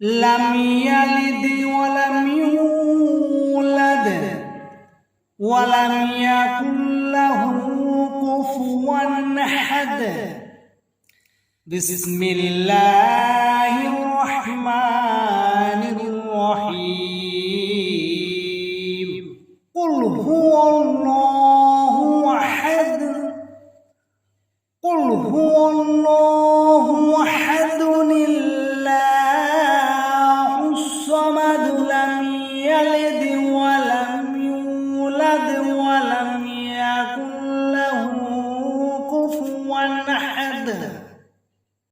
لم يلد ولم يولد ولم يكن له كفوا أحد. بسم الله الرحمن هو الله أحد. قل هو الله أحد الله الصمد.